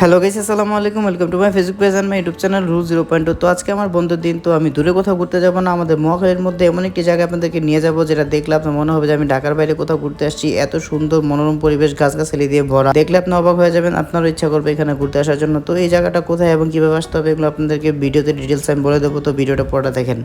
Hello guys আসসালামু আলাইকুম। Welcome to my Facebook page and my YouTube channel rule zero point তো আজকে আমার বন্ধুর দিন, তো আমি দূরে কোথাও ঘুরতে যাব না। আমাদের মহাখালীর মধ্যে এমন একটি জায়গা আপনাদেরকে নিয়ে যাব যেটা দেখলে আপনার মনে হবে যে আমি ঢাকার বাইরে কোথাও ঘুরতে আসছি। এত সুন্দর মনোরম পরিবেশ, গাছগাছালি দিয়ে ভরা। দেখলে আপনি অবাক হয়ে যাবেন, আপনারও ইচ্ছা করবে এখানে ঘুরতে আসার জন্য। তো এই জায়গাটা কোথায় এবং কীভাবে আসতে হবে এগুলো আপনাদেরকে ভিডিওতে ডিটেলস আমি বলে দেবো। তো ভিডিওটা পড়া দেখেন।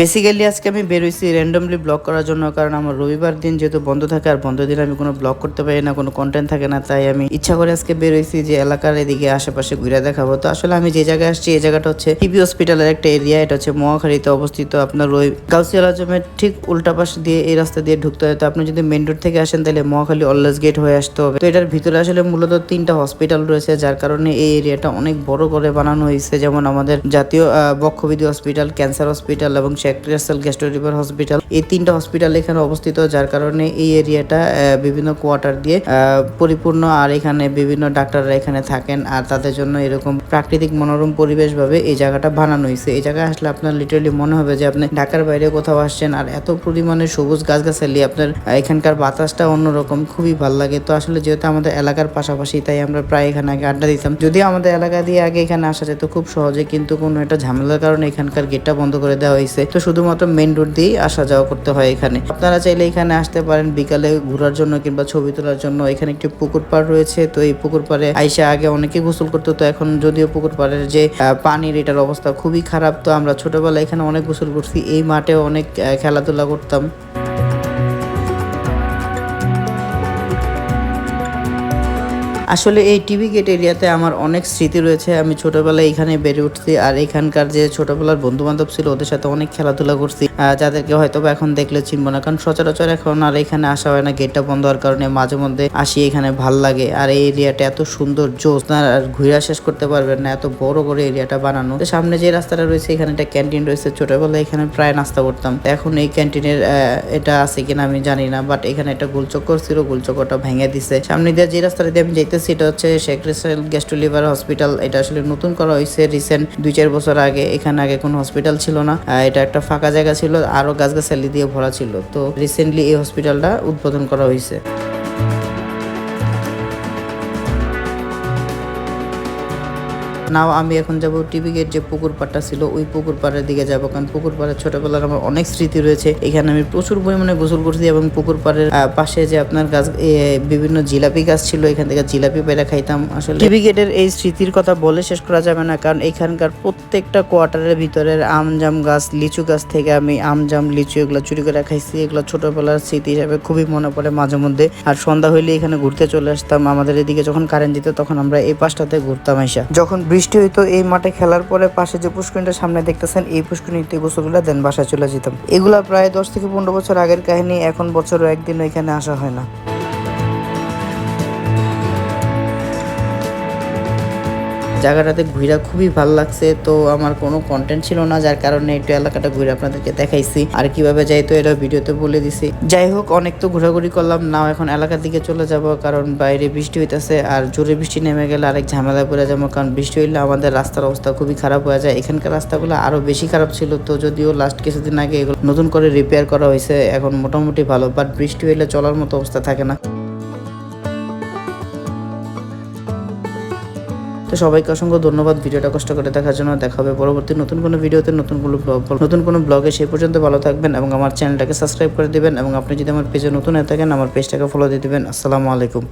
বেসিক্যালি আজকে আমি বেরোইছি র্যান্ডমলি ব্লগ করার জন্য, কারণ আমার রবিবার দিন যেহেতু বন্ধ থাকে আর বন্ধ দিন আমি কোনো ব্লগ করতে পারি না, কোনো কন্টেন্ট থাকে না, তাই আমি ইচ্ছা করে আজকে বেরোইছি যে এলাকার এদিকে আশেপাশে ঘুরে দেখাবো। তো আসলে আমি যে জায়গায় আসছি, এই জায়গাটা হচ্ছে টিবি হসপিটালের একটা এরিয়া এটা হচ্ছে মহাখালীতে অবস্থিত। আপনার ওই গাউসিয়াল আজমের ঠিক উল্টা পাশে দিয়ে এই রাস্তা দিয়ে ঢুকতে হয়। তো আপনি যদি মেন রোড থেকে আসেন, তাহলে মহাখালী অললেস গেট হয়ে আসতে হবে। তো এটার ভিতরে আসলে মূলত তিনটা হসপিটাল রয়েছে, যার কারণে এই এরিয়াটা অনেক বড় করে বানানো হয়েছে। যেমন আমাদের জাতীয় বক্ষবিধি হসপিটাল ক্যান্সার হসপিটাল এবং Sheikh Russel gastro liver hospital. এই তিনটা হসপিটাল এখানে অবস্থিত, যার কারণে এই এরিয়াটা বিভিন্ন কোয়ার্টার দিয়ে পরিপূর্ণ, আর এখানে বিভিন্ন ডাক্তাররা এখানে থাকেন, আর তাদের জন্য এরকম প্রাকৃতিক মনোরম পরিবেশ ভাবে এই জায়গাটা বানানো হয়েছে। এই জায়গায় আসলে আপনার লিটারালি মনে হবে যে আপনি ঢাকার বাইরে কোথাও আসছেন, আর এত পরিমাণে সবুজ গাছগাছালি, আপনার এখানকার বাতাসটা অন্যরকম, খুবই ভালো লাগে। তো আসলে যেহেতু আমাদের এলাকার পাশাপাশি, তাই আমরা প্রায় এখানে আগে আড্ডা দিতাম। যদিও আমাদের এলাকা দিয়ে আগে এখানে আসা যেত খুব সহজে, কিন্তু কোনো একটা ঝামেলার কারণে এখানকার গেটটা বন্ধ করে দেওয়া হয়েছে। তো শুধুমাত্র মেন রোড দিয়েই আসা যাওয়া করতে হয় এখানে। আপনারা চাইলে এখানে আসতে পারেন, বিকালে ঘোরার জন্য কিংবা ছবি তোলার জন্য। এখানে একটি পুকুর পাড় রয়েছে, তো এই পুকুর পাড়ে আইসা আগে অনেকে গোসল করতো, তো এখন যদিও পুকুর পাড়ের যে পানির এটার অবস্থা খুবই খারাপ। তো আমরা ছোটবেলায় এখানে অনেক গোসল করছি, এই মাঠে অনেক খেলাধুলা করতাম। আসলে এই টিভি গেট এরিয়াতে আমার অনেক স্মৃতি রয়েছে। আমি ছোটবেলায় এখানে বেড়ে উঠছি আর এখানকার যে ছোটবেলার বন্ধু বান্ধব ছিল, ওদের সাথে অনেক খেলাধুলা করছি। যাদেরকে হয়তো এখন দেখলে চিনবো না, কারণ সচরাচর এখন আর এখানে আসা হয় না গেটটা বন্ধ হওয়ার কারণে মাঝে মধ্যে আসি এখানে, ভালো লাগে। আর এই এরিয়াটা এত সুন্দর জোস না আর ঘুরে শেষ করতে পারবেন না, এত বড় করে এরিয়াটা বানানো। সামনে যে রাস্তাটা রয়েছে, এখানে একটা ক্যান্টিন রয়েছে। ছোটবেলায় এখানে প্রায় নাস্তা করতাম। এখন এই ক্যান্টিনের এটা আছে কিনা আমি জানি না বাট এখানে একটা গোলচক্কর ছিল, গোলচক্করটা ভেঙে দিছে। সামনে দিয়ে যে রাস্তাটা দিয়ে আমি যাইতেছি এটা হচ্ছে Sheikh Russel gastro liver hospital. এটা আসলে নতুন করা হয়েছে রিসেন্ট, দুই চার বছর আগে। এখানে আগে কোনো হসপিটাল ছিল না। এটা একটা ফাঁকা জায়গা ছিল আরও গাছগাছালি দিয়ে ভরা ছিল। তো রিসেন্টলি এই হসপিটালটা উদ্বোধন করা হয়েছে। নাও, আমি এখন যাব টিভি গেট যে পুকুর পাড়টা ছিল, ওই পুকুর পাড়ের দিকে যাব। কারণ পুকুর পাড়ের ছোটবেলার আমার অনেক স্মৃতি রয়েছে। এখানে আমি প্রচুর পরিমাণে গোসল করছি এবং পুকুর পাড়ের পাশে যে আপনার গাছ বিভিন্ন জিলাপি গাছ ছিল, এখান থেকে জিলাপি পেড়া খাইতাম। আসলে টিভি গেটের এই স্মৃতির কথা বলে শেষ করা যাবে না, কারণ এখানকার প্রত্যেকটা কোয়ার্টারের ভিতরের আম জাম গাছ, লিচু গাছ থেকে আমি আম জাম, লিচু এগুলো চুরি করে খাইছি। এগুলো ছোটবেলার স্মৃতি হিসাবে খুবই মনে পড়ে মাঝে মধ্যে। আর সন্ধ্যা হইলে এখানে ঘুরতে চলে আসতাম। আমাদের এদিকে যখন কারেন্ট দিত, তখন আমরা এই পাশটাতে ঘুরতাম আইসা। যখন বৃষ্টি হইতো, এই মাঠে খেলার পরে পাশে যে পুষ্করিণটা সামনে দেখতেছেন, এই পুষ্করিণীতে গোসলগুলো দেন বাসায় চলে যেতাম। এগুলা প্রায় দশ থেকে পনেরো বছর আগের কাহিনী, এখন বছরও একদিন এখানে আসা হয় না। জায়গাটাতে ঘুরা খুবই ভালো লাগছে। তো আমার কোনো কন্টেন্ট ছিল না, যার কারণে একটু এলাকাটা ঘুরে আপনাদেরকে দেখাইছি। আর কীভাবে যাই তো এটা ভিডিওতে বলে দিছি। যাই হোক, অনেক তো ঘোরাঘুরি করলাম, নাও এখন এলাকার দিকে চলে যাব, কারণ বাইরে বৃষ্টি হইতেছে আর জোরে বৃষ্টি নেমে গেলে আরেক ঝামেলায় পড়ে যাব, কারণ বৃষ্টি হইলে আমাদের রাস্তার অবস্থা খুবই খারাপ হয়ে যায়। এখানকার রাস্তাগুলো আরও বেশি খারাপ ছিল, তো যদিও লাস্ট কিছুদিন আগে এগুলো নতুন করে রিপেয়ার করা হয়েছে এখন মোটামুটি ভালো বাট বৃষ্টি হইলে চলার মতো অবস্থা থাকে না। তো সবাইকে অসংখ্য ধন্যবাদ। ভিডিওটা কষ্ট করে দেখার জন্য। দেখা হবে পরবর্তী নতুন কোনো ভিডিওতে, নতুন কোনো ব্লগ, নতুন কোনো ব্লগে। সেই পর্যন্ত ভালো থাকবেন এবং আমার চ্যানেলটাকে সাবস্ক্রাইব করে দেবেন এবং আপনি যদি আমার পেজে নতুন হয়ে থাকেন, আমার পেজটাকে ফলো দিয়ে দেবেন। আসসালামু আলাইকুম।